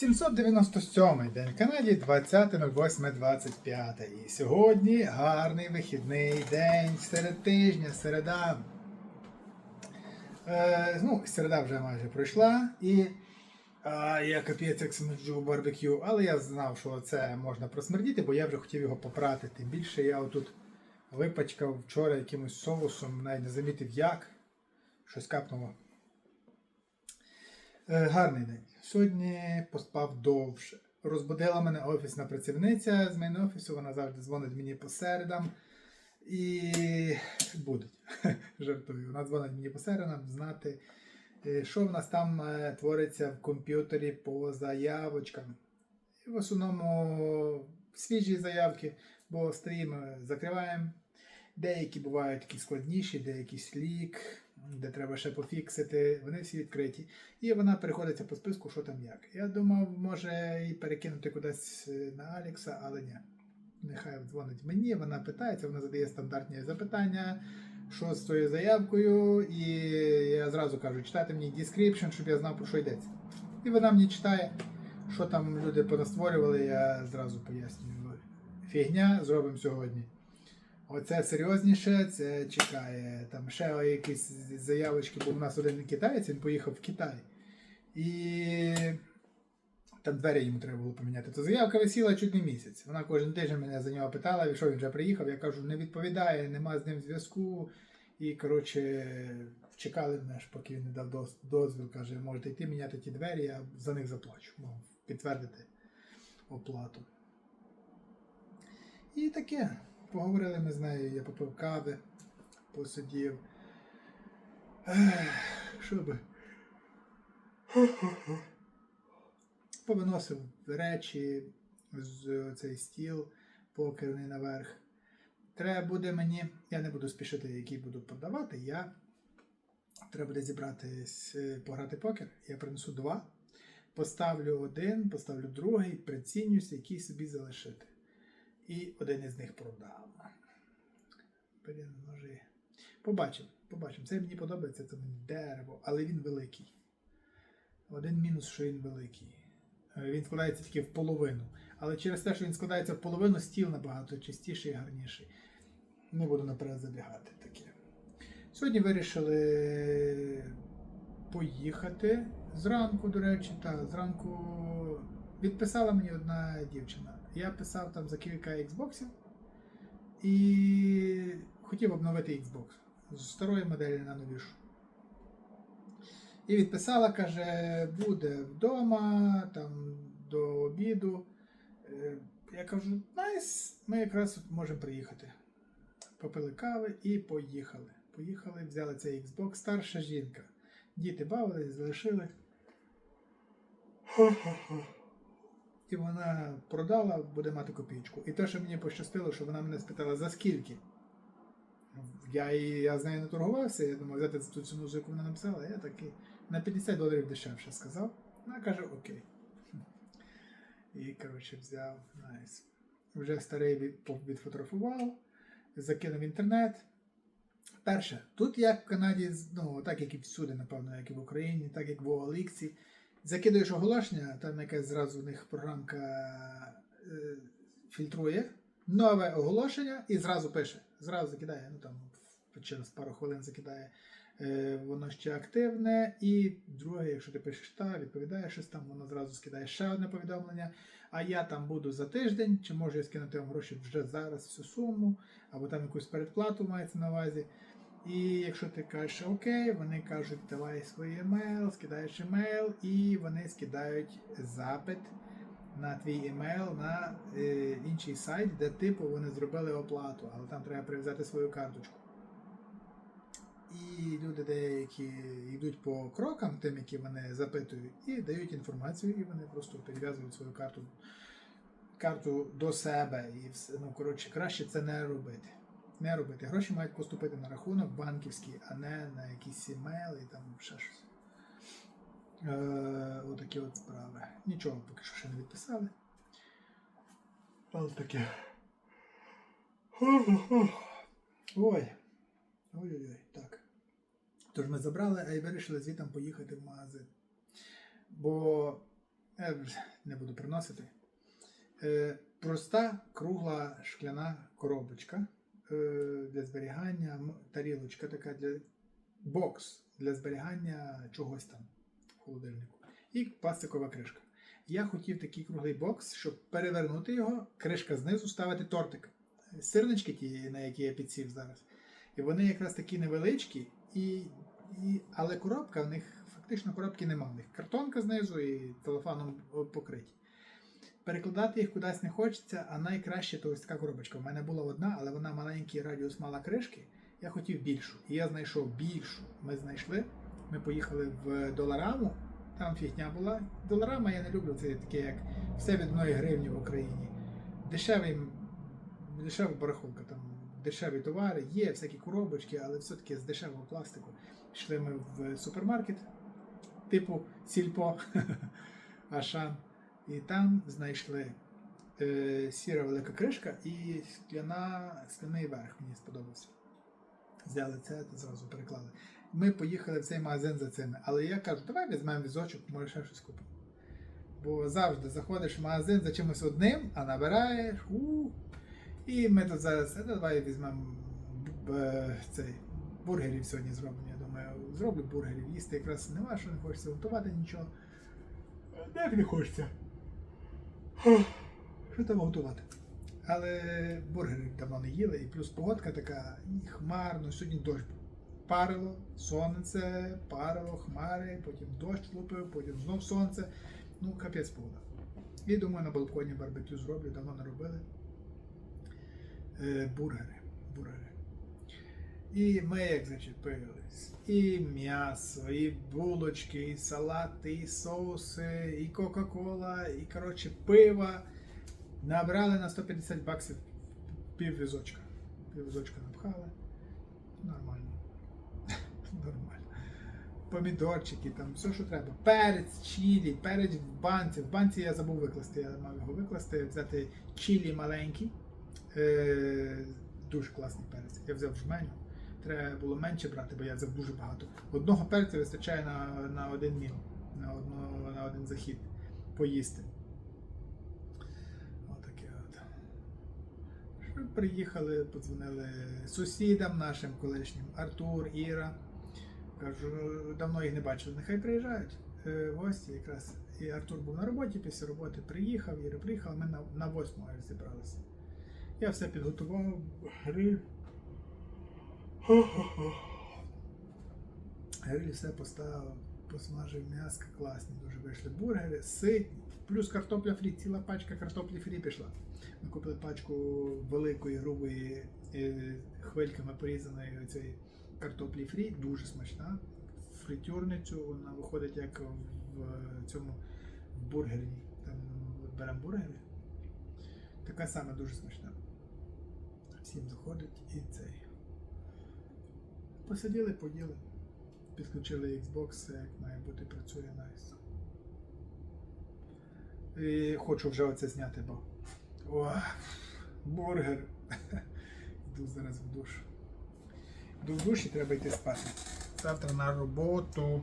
797 день в Канаді 20.08.25. І сьогодні гарний вихідний день серед тижня, середа. Е, ну, середа вже майже пройшла і а, я капець як смерджу барбекю, але я знав, що це можна просмердіти, бо я вже хотів його попрати. Тим більше я отут випачкав вчора якимось соусом, навіть не замітив як. Щось капнуло. Е, Гарний день. Сьогодні поспав довше. Розбудила мене офісна працівниця з мене офісу, вона завжди дзвонить мені по середам. І будуть. Жартую. Вона дзвонить мені по середам знати, е, що в нас там е, твориться в комп'ютері по заявочкам. І в основному свіжі заявки, бо стрім закриваємо. Деякі бувають такі складніші, деякі слік, де треба ще пофіксити. Вони всі відкриті. І вона переходиться по списку, що там як. Я думав, може і перекинути кудись е, на Алікса, але ні. Нехай дзвонить мені, вона питається, вона задає стандартні запитання, що з тою заявкою, і я зразу кажу, читайте мені description, щоб я знав, про що йдеться. І вона мені читає, що там люди понастворювали, я зразу пояснюю. Фігня зробимо сьогодні. Оце серйозніше, це чекає. Там ще якісь заявочки, бо у нас один китаєць, він поїхав в Китай. І там двері йому треба було поміняти. То заявка висіла чуть не місяць. Вона кожен тиждень мене за нього питала, що він вже приїхав. Я кажу, не відповідає, нема з ним зв'язку. І, коротше, чекали мене, поки він не дав дозвіл. Каже, можете йти міняти ті двері, я за них заплачу. Мов, підтвердити оплату. І таке. Поговорили ми з нею, я попив кави, посидів. Що би. Повиносив речі з цей стіл покерний наверх. Треба буде мені, я не буду спішити, який буду продавати. Я треба буде зібрати с- пограти покер. Я принесу два. Поставлю один, поставлю другий, прицінюся, який собі залишити. І один із них продам. Блін, ножі. Побачимо, побачимо. Це мені подобається, це мені дерево, але він великий. Один мінус, що він великий. Е, Він складається тільки в половину. Але через те, що він складається в половину, стіл набагато чистіший і гарніший. Не буду наперед забігати таке. Сьогодні вирішили поїхати зранку, до речі, та зранку відписала мені одна дівчина. Я писав там за кілька Xboxів і хотів обновити Xbox з старої моделі на новішу. І відписала, каже, буде вдома, там до обіду. Е, Я кажу, найс, ми якраз можемо приїхати. Попили кави і поїхали. Поїхали, взяли цей Xbox, старша жінка. Діти бавились, залишили. І вона продала, буде мати копійку. І те, що мені пощастило, що вона мене спитала, за скільки. Я, я з нею не торгувався, я думав, взяти ту ціну, за яку вона написала, я такий на 50 доларів дешевше сказав. Вона каже, окей. І, коротше, взяв найс. Вже старий від, відфотографував, закинув інтернет. Перше, тут як в Канаді, ну, так як і всюди, напевно, як і в Україні, так як в OLX, закидаєш оголошення, там якась зразу в них програмка е, фільтрує нове оголошення і зразу пише. Зразу закидає, ну там через пару хвилин закидає. Е, воно ще активне. І друге, якщо ти пишеш та, відповідаєш щось там, воно зразу скидає ще одне повідомлення. А я там буду за тиждень, чи можу я скинути вам гроші вже зараз всю суму, або там якусь передплату мається на увазі. І якщо ти кажеш окей, вони кажуть, давай свій емейл, скидаєш емейл, і вони скидають запит на твій емейл на е, інший сайт, де типу вони зробили оплату, але там треба прив'язати свою карточку. І люди деякі йдуть по крокам, тим, які вони запитують, і дають інформацію, і вони просто підв'язують свою карту, карту до себе. І все. Ну, коротше, краще це не робити. Не робити. Гроші мають поступити на рахунок банківський, а не на якісь емейли і там ще щось. Е, отакі от справи. Нічого поки що ще не відписали. Але таке. Ой. Ой-ой-ой, так. Тож ми забрали, а й вирішили звідти поїхати в магазин. Бо Я не буду приносити. Е, проста кругла шкляна коробочка е, для зберігання, тарілочка така для бокс для зберігання чогось там в холодильнику. І пластикова кришка. Я хотів такий круглий бокс, щоб перевернути його, кришка знизу ставити тортик. Сирнички ті, на які я підсів зараз. І вони якраз такі невеличкі, і, і, але коробка в них фактично коробки нема. В них картонка знизу і телефоном покриті. Перекладати їх кудись не хочеться, а найкраще то ось така коробочка. У мене була одна, але вона маленький радіус мала кришки. Я хотів більшу. І я знайшов більшу. Ми знайшли. Ми поїхали в Долараму. Там фігня була. Доларама я не люблю. Це таке, як все від одної гривні в Україні. Дешевий, дешева барахолка, там дешеві товари, є всякі коробочки, але все-таки з дешевого пластику. Пішли ми в супермаркет, типу Сільпо, Ашан. І там знайшли е, сіра велика кришка і скляна, скляний верх мені сподобався. Взяли це та зразу переклали. Ми поїхали в цей магазин за цими. Але я кажу, давай візьмемо візочок, може ще щось купимо. Бо завжди заходиш в магазин за чимось одним, а набираєш. у І ми тут зараз, «Е, давай візьмемо б- цей бургерів сьогодні зробимо. Я думаю, зроблю бургерів. Їсти якраз нема, що не хочеться готувати нічого. Як не хочеться. Що там готувати? Але бургери давно не їли, і плюс погодка така, і хмарно, сьогодні дощ був. Парило, сонце, парило, хмари, потім дощ лупив, потім знов сонце. Ну, капець погода. І думаю, на балконі барбекю зроблю, давно не робили. Е, бургери. бургери. І ми як зачепились. І м'ясо, і булочки, і салати, і соуси, і Кока-Кола, і коротше пива. Набрали на 150 баксів пів візочка. Пів візочка напхали. Нормально. Нормально. Помідорчики, там все, що треба. Перець, чілі, перець в банці. В банці я забув викласти. Я мав його викласти, взяти чілі маленький. Е, дуже класний перець. Я взяв жменю. Треба було менше брати, бо я взяв дуже багато. Одного перця вистачає на, на один міл, на, одно, на один захід поїсти. Отаке от. Приїхали, подзвонили сусідам нашим колишнім Артур, Іра. Кажу, давно їх не бачив, нехай приїжджають е, гості якраз. І Артур був на роботі, після роботи приїхав, Іра приїхала, ми на, восьму зібралися. Я все підготував, гриль. Гриль все поставив, посмажив м'яско, класні дуже вийшли бургери, ситні, плюс картопля фрі, ціла пачка картоплі фрі пішла. Ми купили пачку великої, грубої е, хвильками порізаної цієї картоплі фрі, дуже смачна. Фритюрницю вона виходить як в цьому в бургерні. Там беремо бургери. Така сама дуже смачна. Всім заходить і цей. Посиділи, поїли. Підключили Xbox, як має бути, працює найс. І хочу вже оце зняти, бо. О, бургер. Йду зараз в душ. Йду в душ і треба йти спати. Завтра на роботу.